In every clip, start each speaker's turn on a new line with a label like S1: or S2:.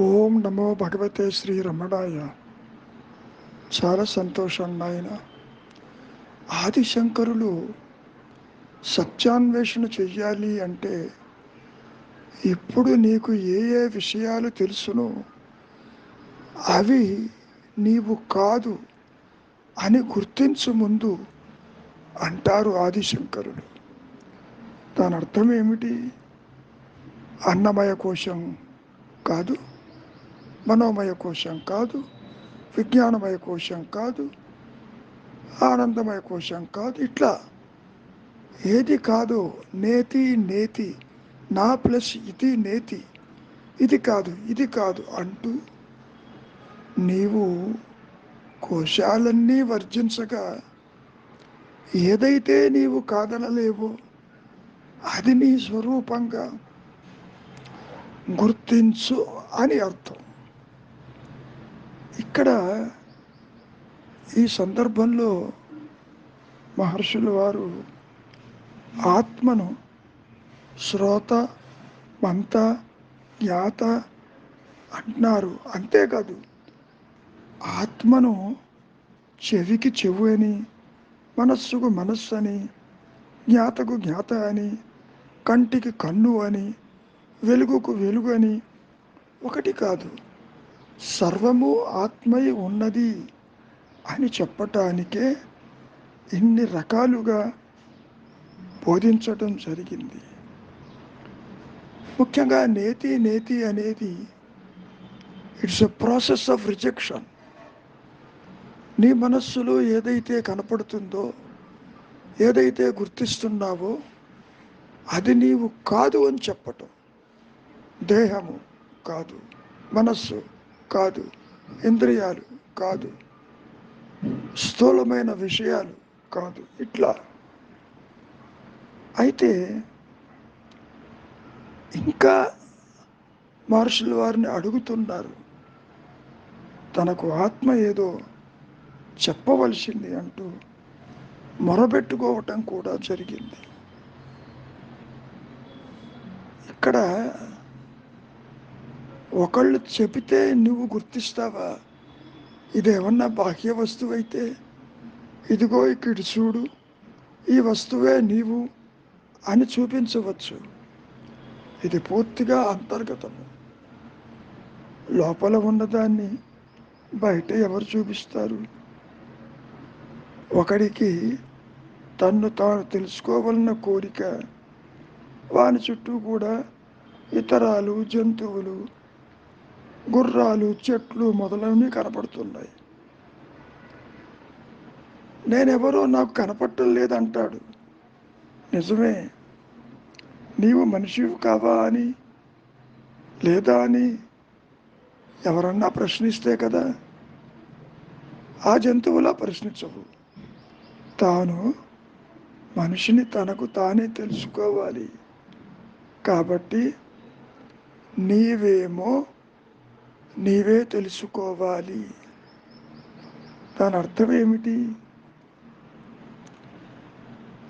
S1: ఓం నమో భగవతే శ్రీ రమణాయ. చాలా సంతోషం నాయన. ఆదిశంకరులు సత్యాన్వేషణ చెయ్యాలి అంటే ఇప్పుడు నీకు ఏ ఏ విషయాలు తెలుసునో అవి నీవు కాదు అని గుర్తించు ముందు అంటారు ఆదిశంకరుడు దాని అర్థం ఏమిటి? అన్నమయ కోశం కాదు? మనోమయ కోశం కాదు విజ్ఞానమయ కోశం కాదు ఆనందమయ కోశం కాదు ఇట్లా ఏది కాదు నేతి నేతి నా ప్లస్ ఇది నేతి ఇది కాదు ఇది కాదు అంటూ నీవు కోశాలన్నీ వర్జించగా ఏదైతే నీవు కాదనలేవో అది నీ స్వరూపంగా గుర్తించు అని అర్థం. ఇక్కడ ఈ సందర్భంలో మహర్షులు వారు ఆత్మను శ్రోత మంత జ్ఞాత అంటున్నారు. అంతేకాదు ఆత్మను చెవికి చెవు అని మనస్సుకు మనస్సు అని జ్ఞాతకు జ్ఞాత అని కంటికి కన్ను అని వెలుగుకు వెలుగు అని ఒకటి కాదు. సర్వము ఆత్మయి ఉన్నది అని చెప్పటానికే ఇన్ని రకాలుగా బోధించటం జరిగింది. ముఖ్యంగా నేతి నేతి అనేది it's a process of rejection. నీ మనస్సులో ఏదైతే కనపడుతుందో ఏదైతే గుర్తిస్తున్నావో అది నీవు కాదు అని చెప్పటం. దేహము కాదు మనస్సు కాదు. ఇంద్రియాలు కాదు. స్థూలమైన విషయాలు కాదు. ఇట్లా. అయితే ఇంకా మహర్షులు వారిని అడుగుతున్నారు. తనకు ఆత్మ ఏదో చెప్పవలసింది అంటూ మొరబెట్టుకోవటం కూడా జరిగింది. ఇక్కడ ఒకళ్ళు చెబితే నువ్వు గుర్తిస్తావా? ఇదేమన్నా బాహ్య వస్తువు అయితే ఇదిగో ఇక్కడ చూడు ఈ వస్తువే నీవు అని చూపించవచ్చు. ఇది పూర్తిగా అంతర్గతము. లోపల ఉన్నదాన్ని బయట ఎవరు చూపిస్తారు? ఒకడికి తన్ను తాను తెలుసుకోవాలన్న కోరిక వాని చుట్టూ కూడా ఇతరాలు జంతువులు గుర్రాలు చెట్లు మొదలైనవి కనపడుతున్నాయి. నేనెవరో నాకు కనపడటం లేదంటాడు. నిజమే నీవు మనిషివి కావా అని లేదా అని ఎవరన్నా ప్రశ్నిస్తే కదా? ఆ జంతువులా ప్రశ్నించవు. తాను మనిషిని తనకు తానే తెలుసుకోవాలి. కాబట్టి నీవేమో నీవే తెలుసుకోవాలి. దాని అర్థం ఏమిటి?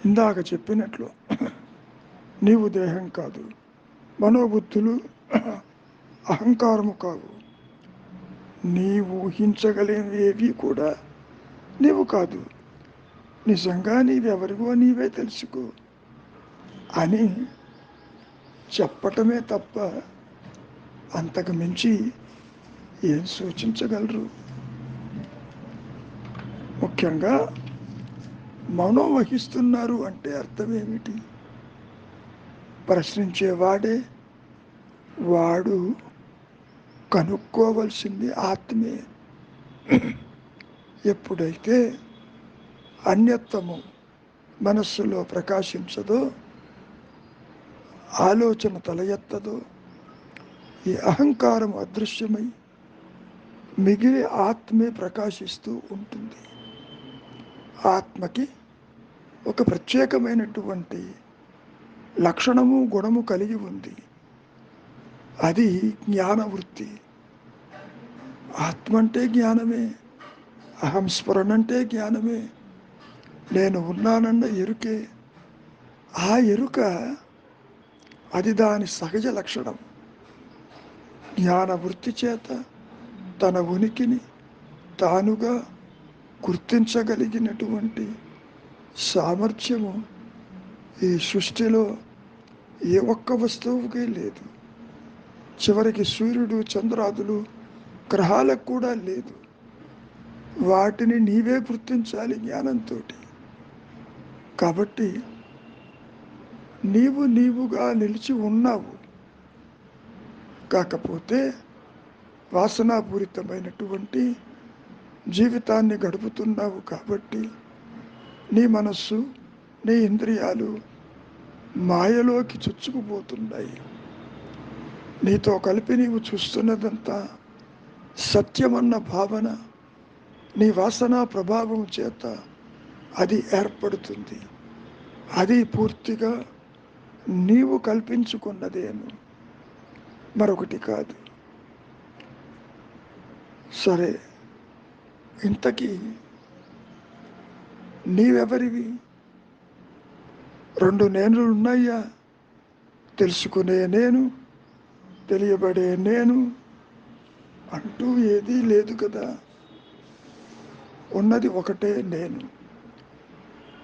S1: ఇందాక చెప్పినట్లు నీవు దేహం కాదు మనోబుద్ధులు అహంకారము కావు. నీవు ఊహించగలిగినవి కూడా నీవు కాదు. నిజంగా నీవెవరిగో నీవే తెలుసుకో అని చెప్పటమే తప్ప అంతకు మించి ఏం సూచించగలరు? ముఖ్యంగా మౌనం వహిస్తున్నారు అంటే అర్థం ఏమిటి? ప్రశ్నించేవాడే వాడు కనుక్కోవలసింది ఆత్మే. ఎప్పుడైతే అన్యత్వము మనస్సులో ప్రకాశించదో ఆలోచన తల ఎత్తదో ఈ అహంకారం అదృశ్యమై మిగిలి ఆత్మే ప్రకాశిస్తూ ఉంటుంది. ఆత్మకి ఒక ప్రత్యేకమైనటువంటి లక్షణము గుణము కలిగి ఉంది. అది జ్ఞానవృత్తి. ఆత్మ అంటే జ్ఞానమే అహం స్ఫురణ అంటే జ్ఞానమే. నేను ఉన్నానన్న ఎరుకే ఆ ఎరుక అది దాని సహజ లక్షణం. జ్ఞాన వృత్తి చేత తన ఉనికిని తానుగా గుర్తించగలిగినటువంటి సామర్థ్యము ఈ సృష్టిలో ఏ ఒక్క వస్తువుకి లేదు. చివరికి సూర్యుడు చంద్రాదులు గ్రహాలకు కూడా లేదు. వాటిని నీవే గుర్తించాలి జ్ఞానంతో కాబట్టి నీవు నీవుగా నిలిచి ఉన్నావు. కాకపోతే వాసనాపూరితమైనటువంటి జీవితాన్ని గడుపుతున్నావు కాబట్టి నీ మనస్సు నీ ఇంద్రియాలు మాయలోకి చొచ్చుకుపోతున్నాయి. నీతో కలిపి నీవు చూస్తున్నదంతా సత్యమన్న భావన నీ వాసన ప్రభావం చేత అది ఏర్పడుతుంది. అది పూర్తిగా నీవు కల్పించుకున్నదేను. మరొకటి కాదు. సరే ఇంతకీ నీవెవరివి? రెండు నేనులు ఉన్నాయా తెలుసుకునే నేను తెలియబడే నేను అంటూ ఏదీ లేదు కదా. ఉన్నది ఒకటే నేను.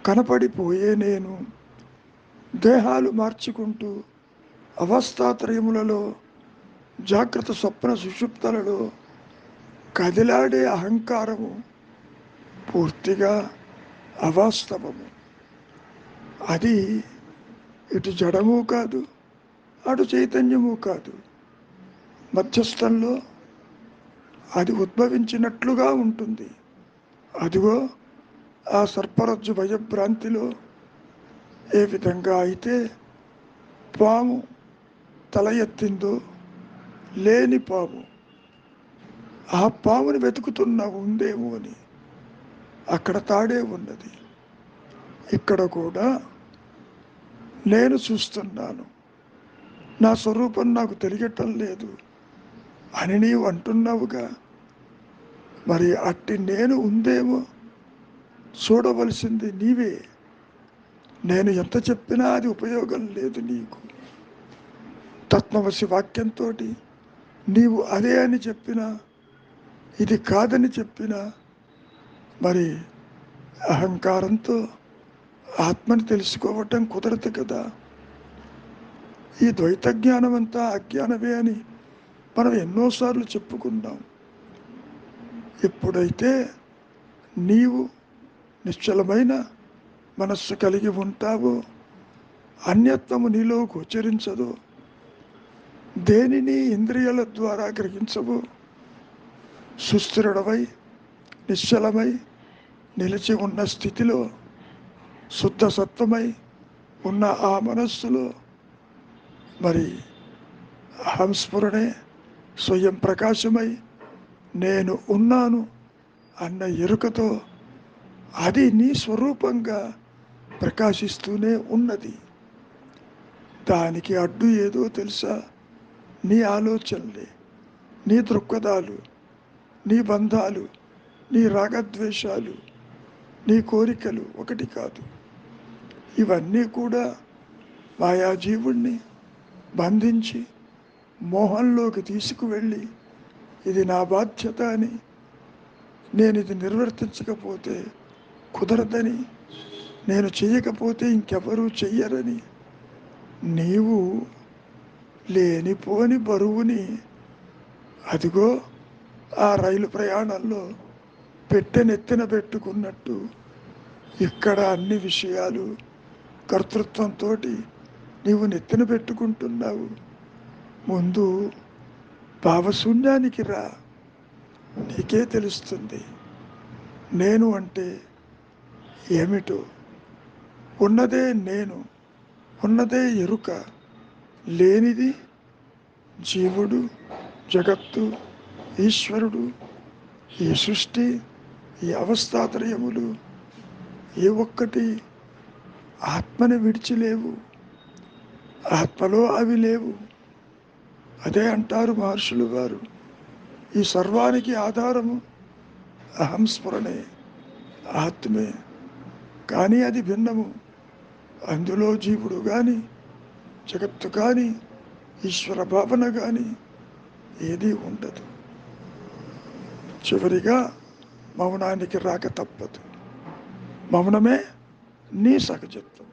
S1: కనపడిపోయే నేను. దేహాలు మార్చుకుంటూ అవస్థాత్రయములలో జాగ్రత్త స్వప్న సుషుప్తలలో కదిలాడే అహంకారము పూర్తిగా అవాస్తవము. అది ఇటు జడము కాదు అటు చైతన్యము కాదు. మధ్యస్థంలో అది ఉద్భవించినట్లుగా ఉంటుంది. అదిగో ఆ సర్పరజ్జు భయభ్రాంతిలో ఏ విధంగా అయితే పాము తల ఎత్తిందో లేని పాము ఆ పాముని వెతుకుతున్నా ఉందేమో అని. అక్కడ తాడే ఉన్నది. ఇక్కడ కూడా నేను చూస్తున్నాను. నా స్వరూపం నాకు తెలియటం లేదు అని నీవు అంటున్నావుగా. మరి అట్టి నేను ఉందేమో చూడవలసింది నీవే. నేను ఎంత చెప్పినా అది ఉపయోగం లేదు నీకు. తత్వవశి వాక్యంతో నీవు అదే అని చెప్పినా ఇది కాదని చెప్పినా మరి అహంకారంతో ఆత్మని తెలుసుకోవటం కుదరదు కదా. ఈ ద్వైత జ్ఞానం అంతా అజ్ఞానమే అని మనం ఎన్నోసార్లు చెప్పుకుంటాం ఎప్పుడైతే నీవు నిశ్చలమైన మనస్సు కలిగి ఉంటావో అన్యత్వము నీలో గోచరించదు దేనిని ఇంద్రియాల ద్వారా గ్రహించవు సుస్థిరుడవై నిశ్చలమై నిలిచి ఉన్న స్థితిలో శుద్ధ సత్వమై ఉన్న ఆ మనస్సులో మరి అహంస్ఫురణే స్వయం ప్రకాశమై నేను ఉన్నాను అన్న ఎరుకతో అది నీ స్వరూపంగా ప్రకాశిస్తూనే ఉన్నది. దానికి అడ్డు ఏదో తెలుసా? నీ ఆలోచనలే నీ దృక్పథాలు నీ బంధాలు నీ రాగద్వేషాలు నీ కోరికలు ఒకటి కాదు. ఇవన్నీ కూడా మాయాజీవుణ్ణి బంధించి మోహంలోకి తీసుకువెళ్ళి ఇది నా బాధ్యత అని నేను ఇది నిర్వర్తించకపోతే కుదరదని నేను చేయకపోతే ఇంకెవరూ చెయ్యరని నీవు లేనిపోని బరువుని అదిగో ఆ రైలు ప్రయాణంలో పెట్టెనెత్తిన పెట్టుకున్నట్టు ఇక్కడ అన్ని విషయాలు కర్తృత్వంతో నీవు నెత్తిన పెట్టుకుంటున్నావు. ముందు భావశూన్యానికి రా. నీకే తెలుస్తుంది. నేను అంటే ఏమిటో? ఉన్నదే నేను ఉన్నదే ఎరుక. లేనిది జీవుడు జగత్తు ఈశ్వరుడు ఈ సృష్టి ఈ అవస్థాత్రయములు ఏ ఒక్కటి ఆత్మని విడిచిలేవు ఆత్మలో అవి లేవు. అదే అంటారు మహర్షులు వారు ఈ సర్వానికి ఆధారము అహంస్మరణే ఆత్మే. కానీ అది భిన్నము. అందులో జీవుడు కానీ జగత్తు కానీ ఈశ్వర భావన కానీ ఏది ఉండదు. చివరిగా మౌనానికి రాక తప్పదు. మౌనమే నీ సహజత్వం.